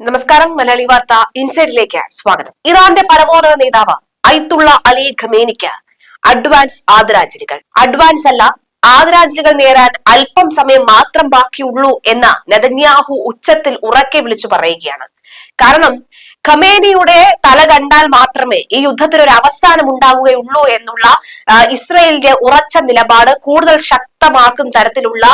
നമസ്കാരം മലയാളി വാർത്ത ഇൻസൈഡിലേക്ക് സ്വാഗതം. ഇറാന്റെ പരമോന്നത നേതാവ് ഐത്തുള്ള അലി ഖമേനിക്ക് അഡ്വാൻസ് ആദരാഞ്ജലികൾ. അഡ്വാൻസ് അല്ല ആദരാഞ്ജലികൾ നേരാൻ അല്പം സമയം മാത്രം ബാക്കിയുള്ളൂ എന്ന നെതന്യാഹു ഉച്ചത്തിൽ ഉറക്കെ വിളിച്ചു പറയുകയാണ്. കാരണം ഖമേനിയുടെ തല കണ്ടാൽ മാത്രമേ ഈ യുദ്ധത്തിന് ഒരു അവസാനം ഉണ്ടാവുകയുള്ളൂ എന്നുള്ള ഇസ്രയേലിന്റെ ഉറച്ച നിലപാട് കൂടുതൽ ശക്തമാക്കും തരത്തിലുള്ള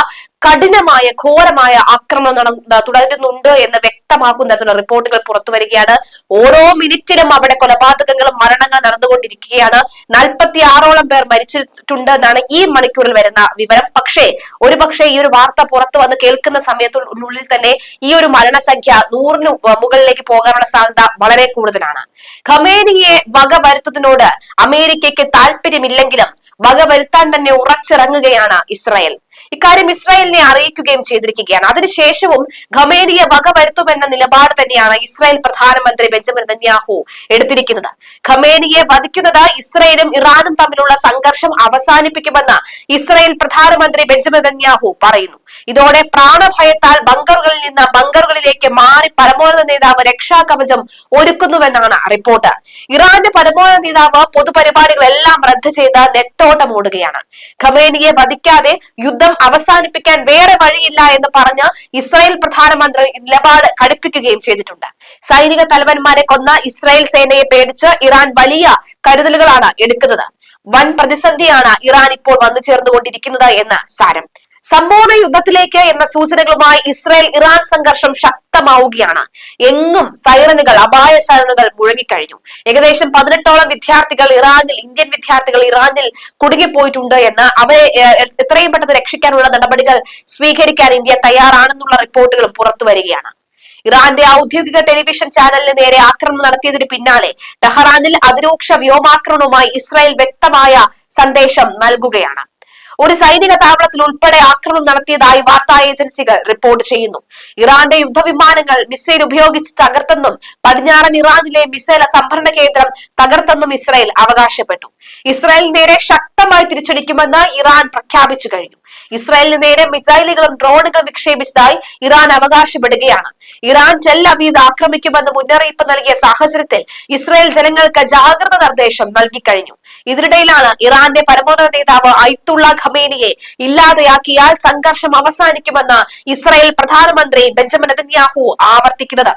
കഠിനമായ ഘോരമായ ആക്രമണം നട- തുടരുന്നുണ്ട് എന്ന് വ്യക്തമാക്കുന്ന തരത്തിലുള്ള റിപ്പോർട്ടുകൾ പുറത്തു വരികയാണ്. ഓരോ മിനിറ്റിലും അവിടെ കൊലപാതകങ്ങളും മരണങ്ങൾ നടന്നുകൊണ്ടിരിക്കുകയാണ്. നാൽപ്പത്തി ആറോളം പേർ മരിച്ചിട്ടുണ്ട് എന്നാണ് ഈ മണിക്കൂറിൽ വരുന്ന വിവരം. പക്ഷേ ഒരു പക്ഷേ ഈ ഒരു വാർത്ത പുറത്തു വന്ന് കേൾക്കുന്ന സമയത്തിനുള്ളിൽ തന്നെ ഈ ഒരു മരണസംഖ്യ നൂറിന് മുകളിലേക്ക് പോകാനുള്ള സാധ്യത വളരെ കൂടുതലാണ്. ഖമേനിയെ വക വരുത്തുന്നതിനോട് അമേരിക്കയ്ക്ക് താല്പര്യമില്ലെങ്കിലും വക വരുത്താൻ തന്നെ ഉറച്ചിറങ്ങുകയാണ് ഇസ്രായേൽ. ഇക്കാര്യം ഇസ്രായേലിനെ അറിയിക്കുകയും ചെയ്തിരിക്കുകയാണ്. അതിനുശേഷവും ഖമേനിയെ വകവരുത്തുമെന്ന നിലപാട് തന്നെയാണ് ഇസ്രായേൽ പ്രധാനമന്ത്രി ബെഞ്ചമിൻ നെതന്യാഹു എടുത്തിരിക്കുന്നത്. ഖമേനിയെ വധിക്കുന്നത് ഇസ്രായേലും ഇറാനും തമ്മിലുള്ള സംഘർഷം അവസാനിപ്പിക്കുമെന്ന് ഇസ്രായേൽ പ്രധാനമന്ത്രി ബെഞ്ചമിൻ നെതന്യാഹു പറയുന്നു. ഇതോടെ പ്രാണഭയത്താൽ ബങ്കറുകളിൽ നിന്ന് ബങ്കറുകളിലേക്ക് മാറി പരമോന്നത നേതാവ് രക്ഷാകവചം ഒരുക്കുന്നുവെന്നാണ് റിപ്പോർട്ട്. ഇറാന്റെ പരമോന്നത നേതാവ് പൊതുപരിപാടികളെല്ലാം റദ്ദ് ചെയ്ത് നെട്ടോട്ടം ഓടുകയാണ് ഖമേനിയെ വധിക്കാതെ യുദ്ധം അവസാനിപ്പിക്കാൻ വേറെ വഴിയില്ല എന്ന് പറഞ്ഞ് ഇസ്രായേൽ പ്രധാനമന്ത്രി നിലപാട് കടുപ്പിക്കുകയും ചെയ്തിട്ടുണ്ട്. സൈനിക തലവന്മാരെ കൊന്ന ഇസ്രായേൽ സേനയെ പേടിച്ച് ഇറാൻ വലിയ കരുതലുകളാണ് എടുക്കുന്നത്. വൻ പ്രതിസന്ധിയാണ് ഇറാൻ ഇപ്പോൾ വന്നു ചേർന്നുകൊണ്ടിരിക്കുന്നത് എന്ന് സാരം. സമ്പൂർണ യുദ്ധത്തിലേക്ക് എന്ന സൂചനകളുമായി ഇസ്രായേൽ ഇറാൻ സംഘർഷം ശക്തമാവുകയാണ്. എങ്ങും സൈറനുകൾ അപായ സൈറനുകൾ മുഴങ്ങിക്കഴിഞ്ഞു. ഏകദേശം പതിനെട്ടോളം വിദ്യാർത്ഥികൾ ഇറാനിൽ ഇന്ത്യൻ വിദ്യാർത്ഥികൾ ഇറാനിൽ കുടുങ്ങിപ്പോയിട്ടുണ്ട് എന്ന് അവരെ എത്രയും പെട്ടെന്ന് രക്ഷിക്കാനുള്ള നടപടികൾ സ്വീകരിക്കാൻ ഇന്ത്യ തയ്യാറാണെന്നുള്ള റിപ്പോർട്ടുകളും പുറത്തു വരികയാണ്. ഇറാന്റെ ഔദ്യോഗിക ടെലിവിഷൻ ചാനലിന് നേരെ ആക്രമണം നടത്തിയതിന് പിന്നാലെ ടെഹ്റാനിൽ അതിരൂക്ഷ വ്യോമാക്രമണവുമായി ഇസ്രായേൽ വ്യക്തമായ സന്ദേശം നൽകുകയാണ്. ഒരു സൈനിക താവളത്തിൽ ഉൾപ്പെടെ ആക്രമണം നടത്തിയതായി വാർത്താ ഏജൻസികൾ റിപ്പോർട്ട് ചെയ്യുന്നു. ഇറാന്റെ യുദ്ധവിമാനങ്ങൾ മിസൈൽ ഉപയോഗിച്ച് തകർത്തെന്നും പടിഞ്ഞാറൻ ഇറാനിലെ മിസൈൽ സംഭരണ കേന്ദ്രം തകർത്തെന്നും ഇസ്രായേൽ അവകാശപ്പെട്ടു. ഇസ്രായേൽ നേരെ ശക്തമായി തിരിച്ചടിക്കുമെന്ന് ഇറാൻ പ്രഖ്യാപിച്ചു കഴിഞ്ഞു. ഇസ്രായേലിന് നേരെ മിസൈലുകളും ഡ്രോണുകളും വിക്ഷേപിച്ചതായി ഇറാൻ അവകാശപ്പെടുകയാണ്. ഇറാൻ ടെൽ അവീദ് ആക്രമിക്കുമെന്ന് മുന്നറിയിപ്പ് നൽകിയ സാഹചര്യത്തിൽ ഇസ്രായേൽ ജനങ്ങൾക്ക് ജാഗ്രത നിർദ്ദേശം നൽകിക്കഴിഞ്ഞു ഇതിനിടയിലാണ് ഇറാന്റെ പരമോന്നത നേതാവ് ഐത്തുള്ള ഖമേനിയെ ഇല്ലാതെയാക്കിയാൽ സംഘർഷം അവസാനിക്കുമെന്ന് ഇസ്രായേൽ പ്രധാനമന്ത്രി ബെഞ്ചമിൻ നെതന്യാഹു ആവർത്തിക്കുന്നത്.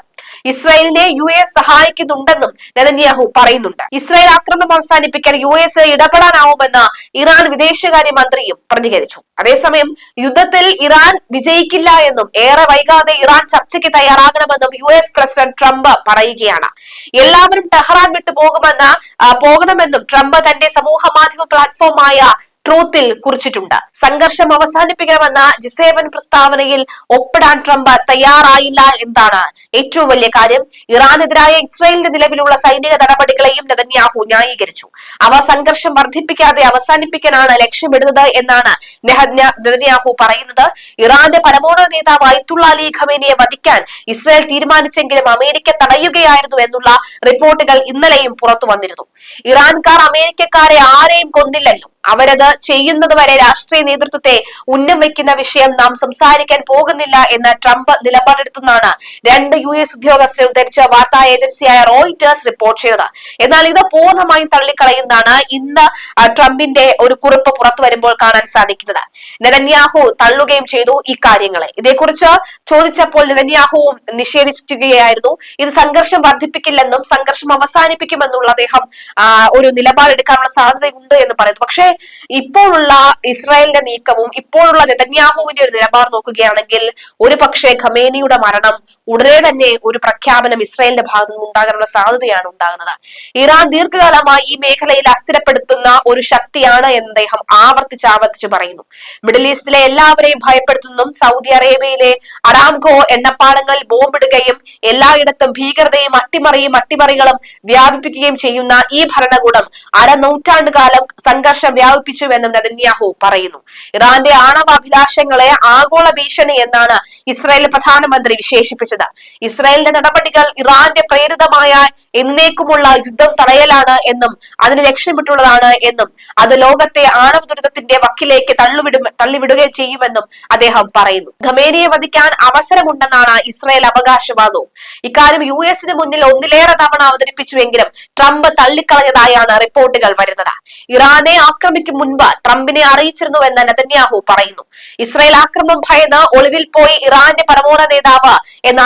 ഇസ്രായേലിനെ യു എസ് സഹായിക്കുന്നുണ്ടെന്നും നെതന്യാഹു പറയുന്നുണ്ട്. ഇസ്രായേൽ ആക്രമണം അവസാനിപ്പിക്കാൻ യു എസ് ഇടപെടാനാവുമെന്ന് ഇറാൻ വിദേശകാര്യ മന്ത്രിയും പ്രതികരിച്ചു. അതേസമയം യുദ്ധത്തിൽ ഇറാൻ വിജയിക്കില്ല എന്നും ഏറെ വൈകാതെ ഇറാൻ ചർച്ചയ്ക്ക് തയ്യാറാകണമെന്നും യു എസ് പ്രസിഡന്റ് ട്രംപ് പറയുകയാണ്. എല്ലാവരും ടെഹ്റാൻ വിട്ടു പോകുമെന്ന് പോകണമെന്നും ട്രംപ് തന്റെ സമൂഹ മാധ്യമ പ്ലാറ്റ്ഫോമായ ട്രൂത്തിൽ കുറിച്ചിട്ടുണ്ട്. സംഘർഷം അവസാനിപ്പിക്കണമെന്ന ജിസേവൻ പ്രസ്താവനയിൽ ഒപ്പിടാൻ ട്രംപ് തയ്യാറായില്ല എന്താണ് ഏറ്റവും വലിയ കാര്യം. ഇറാനെതിരായ ഇസ്രായേലിന്റെ നിലവിലുള്ള സൈനിക നടപടികളെയും നെതന്യാഹു ന്യായീകരിച്ചു. അവ സംഘർഷം വർദ്ധിപ്പിക്കാതെ അവസാനിപ്പിക്കാനാണ് ലക്ഷ്യമിടുന്നത് എന്നാണ് നെതന്യാഹു പറയുന്നത്. ഇറാന്റെ പരമോന്നത നേതാവ് അയത്തുള്ള അലി ഖമേനിയെ വധിക്കാൻ ഇസ്രായേൽ തീരുമാനിച്ചെങ്കിലും അമേരിക്ക തടയുകയായിരുന്നു എന്നുള്ള റിപ്പോർട്ടുകൾ ഇന്നലെയും പുറത്തു വന്നിരുന്നു. ഇറാൻകാർ അമേരിക്കക്കാരെ ആരെയും കൊന്നില്ലല്ലോ. അവരത് ചെയ്യുന്നത് വരെ രാഷ്ട്രീയ നേതൃത്വത്തെ ഉന്നം വയ്ക്കുന്ന വിഷയം നാം സംസാരിക്കാൻ പോകുന്നില്ല എന്ന് ട്രംപ് നിലപാടെടുത്തെന്നാണ് രണ്ട് യു എസ് ഉദ്യോഗസ്ഥരെ ഉദ്ധരിച്ച വാർത്താ ഏജൻസിയായ റോയിറ്റേഴ്സ് റിപ്പോർട്ട് ചെയ്തത്. എന്നാൽ ഇത് പൂർണമായും തള്ളിക്കളയുന്നതാണ് ഇന്ന് ട്രംപിന്റെ ഒരു കുറിപ്പ് പുറത്തു വരുമ്പോൾ കാണാൻ സാധിക്കുന്നത്. നെതന്യാഹു തള്ളുകയും ചെയ്തു ഈ കാര്യങ്ങളെ. ഇതേക്കുറിച്ച് ചോദിച്ചപ്പോൾ നെതന്യാഹുവും നിഷേധിക്കുകയായിരുന്നു ഇത് സംഘർഷം വർദ്ധിപ്പിക്കില്ലെന്നും സംഘർഷം അവസാനിപ്പിക്കുമെന്നുള്ള അദ്ദേഹം ഒരു നിലപാടെടുക്കാനുള്ള സാധ്യതയുണ്ട് എന്ന് പറയുന്നു. പക്ഷേ ഇപ്പോഴുള്ള ഇസ്രായേലിന്റെ നീക്കവും ഇപ്പോഴുള്ള നെതന്യാഹുവിന്റെ ഒരു നിലപാട് നോക്കുകയാണെങ്കിൽ ഒരു പക്ഷേ ഖമേനിയുടെ മരണം ഉടനെ തന്നെ ഒരു പ്രഖ്യാപനം ഇസ്രായേലിന്റെ ഭാഗത്തു നിന്ന് ഉണ്ടാകാനുള്ള സാധ്യതയാണ് ഉണ്ടാകുന്നത്. ഇറാൻ ദീർഘകാലമായി ഈ മേഖലയിൽ അസ്ഥിരപ്പെടുത്തുന്ന ഒരു ശക്തിയാണ് എന്ന് അദ്ദേഹം ആവർത്തിച്ച് ആവർത്തിച്ച് പറയുന്നു. മിഡിൽ ഈസ്റ്റിലെ എല്ലാവരെയും ഭയപ്പെടുത്തുന്നതും സൗദി അറേബ്യയിലെ അറാംഖോ എണ്ണപ്പാടങ്ങളിൽ ബോംബിടുകയും എല്ലായിടത്തും ഭീകരതയും അട്ടിമറിയും അട്ടിമറികളും വ്യാപിപ്പിക്കുകയും ചെയ്യുന്ന ഈ ഭരണകൂടം അര അരനൂറ്റാണ്ടുകാലം സംഘർഷം വ്യാപിപ്പിച്ചുവെന്നും നെതന്യാഹു പറയുന്നു. ഇറാന്റെ ആണവ അഭിലാഷങ്ങളെ ആഗോള ഭീഷണി എന്നാണ് ഇസ്രായേൽ പ്രധാനമന്ത്രി വിശേഷിപ്പിച്ചത്. അറിയിച്ചത് ഇസ്രായേലിന്റെ നടപടികൾ ഇറാന്റെ പ്രേരിതമായ എന്നേക്കുമുള്ള യുദ്ധം തടയലാണ് എന്നും അതിന് ലക്ഷ്യമിട്ടുള്ളതാണ് എന്നും അത് ലോകത്തെ ആണവ ദുരിതത്തിന്റെ വക്കിലേക്ക് തള്ളിവിടും തള്ളിവിടുകയും ചെയ്യുമെന്നും അദ്ദേഹം പറയുന്നു. ഖമേനിയെ വധിക്കാൻ അവസരമുണ്ടെന്നാണ് ഇസ്രായേൽ അവകാശവാദവും. ഇക്കാര്യം യു എസിന് മുന്നിൽ ഒന്നിലേറെ തവണ അവതരിപ്പിച്ചുവെങ്കിലും ട്രംപ് തള്ളിക്കളഞ്ഞതായാണ് റിപ്പോർട്ടുകൾ വരുന്നത്. ഇറാനെ ആക്രമിക്കും മുൻപ് ട്രംപിനെ അറിയിച്ചിരുന്നുവെന്ന് നെതന്യാഹു പറയുന്നു. ഇസ്രായേൽ ആക്രമണം ഭയന്ന് ഒളിവിൽ പോയി ഇറാന്റെ പരമോന്നത നേതാവ്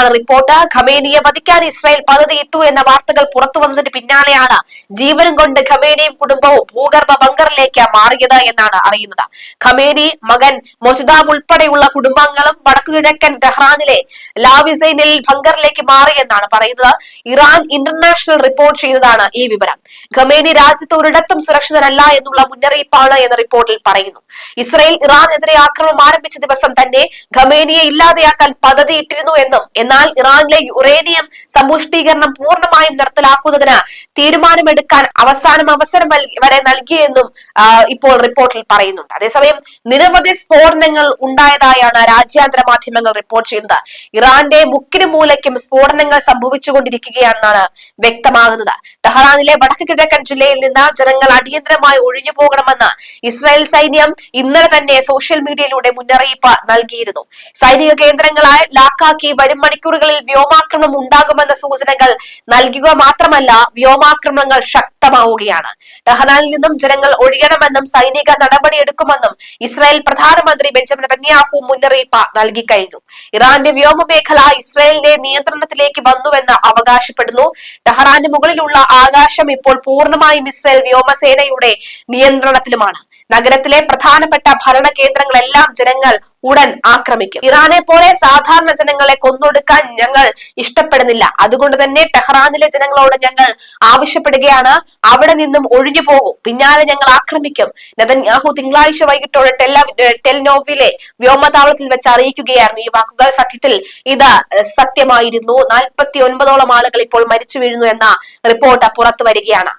എന്നാണ് റിപ്പോർട്ട്. ഖമേനിയെ വധിക്കാൻ ഇസ്രായേൽ പദ്ധതിയിട്ടു എന്ന വാർത്തകൾ പുറത്തു വന്നതിന് പിന്നാലെയാണ് ജീവനും കൊണ്ട് ഖമേനിയും കുടുംബവും ഭൂഗർഭ ബങ്കറിലേക്ക് മാറിയത് എന്നാണ് അറിയുന്നത്. ഖമേനി മകൻ മൊജുദാബ് ഉൾപ്പെടെയുള്ള കുടുംബാംഗങ്ങളും വടക്കുകിഴക്കൻ ടെഹ്റാനിലെ ലാവിസൈനിൽ ബങ്കറിലേക്ക് മാറിയെന്നാണ് പറയുന്നത്. ഇറാൻ ഇന്റർനാഷണൽ റിപ്പോർട്ട് ചെയ്തതാണ് ഈ വിവരം. ഖമേനി രാജ്യത്ത് ഒരിടത്തും സുരക്ഷിതരല്ല എന്നുള്ള മുന്നറിയിപ്പാണ് എന്ന റിപ്പോർട്ടിൽ പറയുന്നു. ഇസ്രായേൽ ഇറാനെതിരെ ആക്രമണം ആരംഭിച്ച ദിവസം തന്നെ ഖമേനിയെ ഇല്ലാതെയാക്കാൻ പദ്ധതിയിട്ടിരുന്നു എന്നും എന്നാൽ ഇറാനിലെ യുറേനിയം സമ്പുഷ്ടീകരണം പൂർണമായും നിർത്തലാക്കുന്നതിന് തീരുമാനമെടുക്കാൻ അവസാനം അവസരം വരെ നൽകിയെന്നും ഇപ്പോൾ റിപ്പോർട്ടിൽ പറയുന്നുണ്ട്. അതേസമയം നിരവധി സ്ഫോടനങ്ങൾ ഉണ്ടായതായാണ് രാജ്യാന്തര മാധ്യമങ്ങൾ റിപ്പോർട്ട് ചെയ്യുന്നത്. ഇറാന്റെ മുക്കിന് മൂലയ്ക്കും സ്ഫോടനങ്ങൾ സംഭവിച്ചുകൊണ്ടിരിക്കുകയാണെന്നാണ് വ്യക്തമാകുന്നത്. ടെഹ്റാനിലെ വടക്ക് കിഴക്കൻ ജില്ലയിൽ നിന്ന് ജനങ്ങൾ അടിയന്തരമായി ഒഴിഞ്ഞു പോകണമെന്ന് ഇസ്രായേൽ സൈന്യം ഇന്നലെ തന്നെ സോഷ്യൽ മീഡിയയിലൂടെ മുന്നറിയിപ്പ് നൽകിയിരുന്നു. സൈനിക കേന്ദ്രങ്ങളായ ലാക്കാക്കി വരും മണിക്കൂറുകളിൽ വ്യോമാക്രമണം ഉണ്ടാകുമെന്ന സൂചനകൾ നൽകുക മാത്രമല്ല വ്യോമാക്രമണങ്ങൾ ശക്തമാവുകയാണ്. ടെഹ്റാനിൽ നിന്നും ജനങ്ങൾ ഒഴിയണമെന്നും സൈനിക നടപടിയെടുക്കുമെന്നും ഇസ്രായേൽ പ്രധാനമന്ത്രി ബെഞ്ചമിൻ നെതന്യാഹു മുന്നറിയിപ്പ് നൽകിക്കഴിഞ്ഞു കഴിഞ്ഞു. ഇറാന്റെ വ്യോമമേഖല ഇസ്രായേലിന്റെ നിയന്ത്രണത്തിലേക്ക് വന്നുവെന്ന് അവകാശപ്പെടുന്നു. ടെഹ്റാന് മുകളിലുള്ള ആകാശം ഇപ്പോൾ പൂർണമായും ഇസ്രായേൽ വ്യോമസേനയുടെ നിയന്ത്രണത്തിലുമാണ്. നഗരത്തിലെ പ്രധാനപ്പെട്ട ഭരണ കേന്ദ്രങ്ങളെല്ലാം ജനങ്ങൾ ഉടൻ ആക്രമിക്കും. ഇറാനെ പോലെ സാധാരണ ജനങ്ങളെ കൊന്നൊടുക്കാൻ ഞങ്ങൾ ഇഷ്ടപ്പെടുന്നില്ല. അതുകൊണ്ട് തന്നെ ടെഹ്റാനിലെ ജനങ്ങളോട് ഞങ്ങൾ ആവശ്യപ്പെടുകയാണ്. അവിടെ നിന്നും ഒഴിഞ്ഞു പോകും. പിന്നാലെ ഞങ്ങൾ ആക്രമിക്കും. നെതന്യാഹു തിങ്കളാഴ്ച വൈകിട്ടോടെ ടെല്ല ടെൽനോവിലെ വ്യോമതാവളത്തിൽ വെച്ച് അറിയിക്കുകയായിരുന്നു. ഈ വാക്കുകൾ സത്യത്തിൽ ഇത് സത്യമായിരുന്നു. നാൽപ്പത്തി ഒൻപതോളം ആളുകൾ ഇപ്പോൾ മരിച്ചു വീഴുന്നു എന്ന റിപ്പോർട്ട് പുറത്തു വരികയാണ്.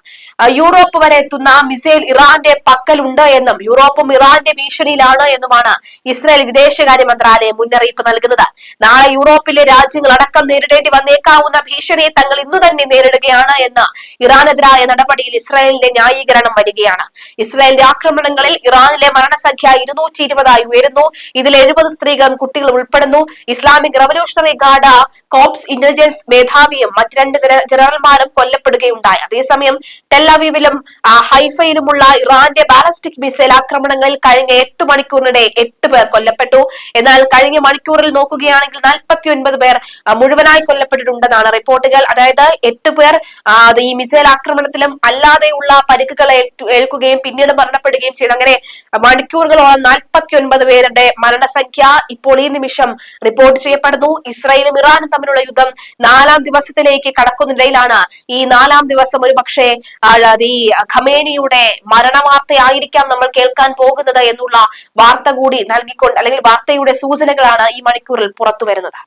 യൂറോപ്പ് വരെ എത്തുന്ന മിസൈൽ ഇറാന്റെ പക്കലുണ്ട് എന്നും യൂറോപ്പും ഇറാന്റെ ഭീഷണിയിലാണ് എന്നുമാണ് ഇസ്രായേൽ വിദേശകാര്യ മന്ത്രാലയം മുന്നറിയിപ്പ് നൽകുന്നത്. നാളെ യൂറോപ്പിലെ രാജ്യങ്ങൾ അടക്കം നേരിടേണ്ടി വന്നേക്കാവുന്ന ഭീഷണിയെ തങ്ങൾ ഇന്നു തന്നെ നേരിടുകയാണ് എന്ന് ഇറാനെതിരായ നടപടിയിൽ ഇസ്രായേലിന്റെ ന്യായീകരണം വരികയാണ്. ഇസ്രായേലിന്റെ ആക്രമണങ്ങളിൽ ഇറാനിലെ മരണസംഖ്യ ഇരുന്നൂറ്റി ഇരുപതായി ഉയരുന്നു. ഇതിൽ എഴുപത് സ്ത്രീകളും കുട്ടികളും ഉൾപ്പെടുന്നു. Islamic Revolutionary Guard Corps intelligence മേധാവിയും മറ്റ് രണ്ട് ജനറൽമാരും കൊല്ലപ്പെടുകയുണ്ടായി. അതേസമയം ടെല്ലവീവിലും ഹൈഫയിലുമുള്ള ഇറാന്റെ ബാലസ്റ്റിക് മിസൈൽ ആക്രമണങ്ങളിൽ കഴിഞ്ഞ എട്ട് മണിക്കൂറിനിടെ എട്ട് പേർ കൊല്ലപ്പെട്ടു. എന്നാൽ കഴിഞ്ഞ മണിക്കൂറിൽ നോക്കുകയാണെങ്കിൽ നാൽപ്പത്തി ഒൻപത് പേർ മുഴുവനായി കൊല്ലപ്പെട്ടിട്ടുണ്ടെന്നാണ് റിപ്പോർട്ടുകൾ. അതായത് എട്ട് പേർ ഈ മിസൈൽ ആക്രമണത്തിലും അല്ലാതെയുള്ള പരിക്കുകൾ ഏൽക്കുകയും പിന്നീട് മരണപ്പെടുകയും ചെയ്തു. അങ്ങനെ മണിക്കൂറുകളോളം നാൽപ്പത്തി ഒൻപത് പേരുടെ മരണസംഖ്യ ഇപ്പോൾ ഈ നിമിഷം റിപ്പോർട്ട് ചെയ്യപ്പെടുന്നു. ഇസ്രായേലും ഇറാനും തമ്മിലുള്ള യുദ്ധം നാലാം ദിവസത്തിലേക്ക് കടക്കുന്നിടയിലാണ് ഈ നാലാം ദിവസം ഒരു പക്ഷേ ഈ ഖമേനിയുടെ മരണവാർത്തയായിരിക്കാം നമ്മൾ കേൾക്കാൻ പോകുന്നത് എന്നുള്ള വാർത്ത കൂടി നൽകിക്കൊണ്ട് അല്ലെങ്കിൽ വാർത്തയുടെ സൂചനകളാണ് ഈ മണിക്കൂറിൽ പുറത്തു വരുന്നത്